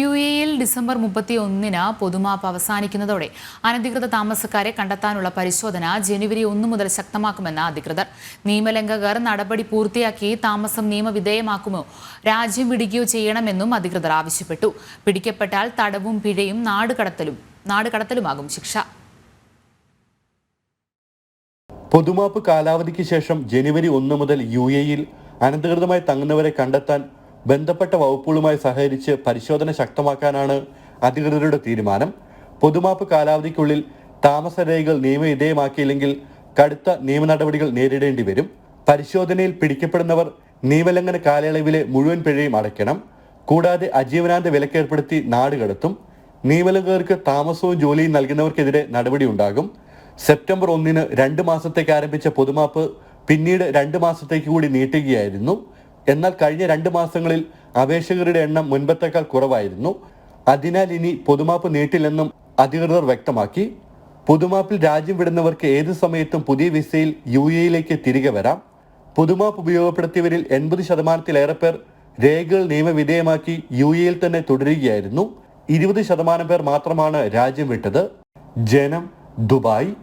U എയിൽ December മുപ്പത്തി ഒന്നിന് പൊതുമാപ്പ് അവസാനിക്കുന്നതോടെ അനധികൃത താമസക്കാരെ കണ്ടെത്താനുള്ള പരിശോധന ജനുവരി ഒന്ന് മുതൽ ശക്തമാക്കുമെന്ന് അധികൃതർ. നിയമലംഘകർ നടപടി പൂർത്തിയാക്കി താമസം നിയമവിധേയമാക്കുമോ രാജ്യം വിടുകയോ ചെയ്യണമെന്നും അധികൃതർ ആവശ്യപ്പെട്ടു. പിടിക്കപ്പെട്ടാൽ തടവും പിഴയും നാടുകടത്തലും നാടുകടത്തലുമാകും ശിക്ഷ. പൊതുമാപ്പ് കാലാവധിക്ക് ശേഷം ജനുവരി ഒന്ന് മുതൽ യു എയിൽ അനധികൃതമായി തങ്ങുന്നവരെ കണ്ടെത്താൻ ബന്ധപ്പെട്ട വകുപ്പുകളുമായി സഹകരിച്ച് പരിശോധന ശക്തമാക്കാനാണ് അധികൃതരുടെ തീരുമാനം. പൊതുമാപ്പ് കാലാവധിക്കുള്ളിൽ താമസരേഖകൾ നിയമവിധേയമാക്കിയില്ലെങ്കിൽ കടുത്ത നിയമ നടപടികൾ നേരിടേണ്ടി വരും. പരിശോധനയിൽ പിടിക്കപ്പെടുന്നവർ നിയമലംഘന കാലയളവിലെ മുഴുവൻ പിഴയും അടയ്ക്കണം. കൂടാതെ അജീവനാന്ത വിലക്കേർപ്പെടുത്തി നാട് കടത്തും. നിയമലംഘകർക്ക് താമസവും ജോലിയും നൽകുന്നവർക്കെതിരെ നടപടിയുണ്ടാകും സെപ്റ്റംബർ ഒന്നിന് രണ്ട് മാസത്തേക്ക് ആരംഭിച്ച പൊതുമാപ്പ് പിന്നീട് രണ്ട് മാസത്തേക്ക് കൂടി നീട്ടുകയായിരുന്നു. എന്നാൽ കഴിഞ്ഞ രണ്ട് മാസങ്ങളിൽ അപേക്ഷകരുടെ എണ്ണം മുൻപത്തേക്കാൾ കുറവായിരുന്നു. അതിനാൽ ഇനി പൊതുമാപ്പ് നീട്ടില്ലെന്നും അധികൃതർ വ്യക്തമാക്കി. പൊതുമാപ്പിൽ രാജ്യം വിടുന്നവർക്ക് ഏത് സമയത്തും പുതിയ വിസയിൽ യു എയിലേക്ക് തിരികെ വരാം. പൊതുമാപ്പ് ഉപയോഗപ്പെടുത്തിയവരിൽ എൺപത് ശതമാനത്തിലേറെ പേർ രേഖകൾ നിയമവിധേയമാക്കി യു എയിൽ തന്നെ തുടരുകയായിരുന്നു. ഇരുപത് ശതമാനം പേർ മാത്രമാണ് രാജ്യം വിട്ടത്. ജനം ദുബായ്.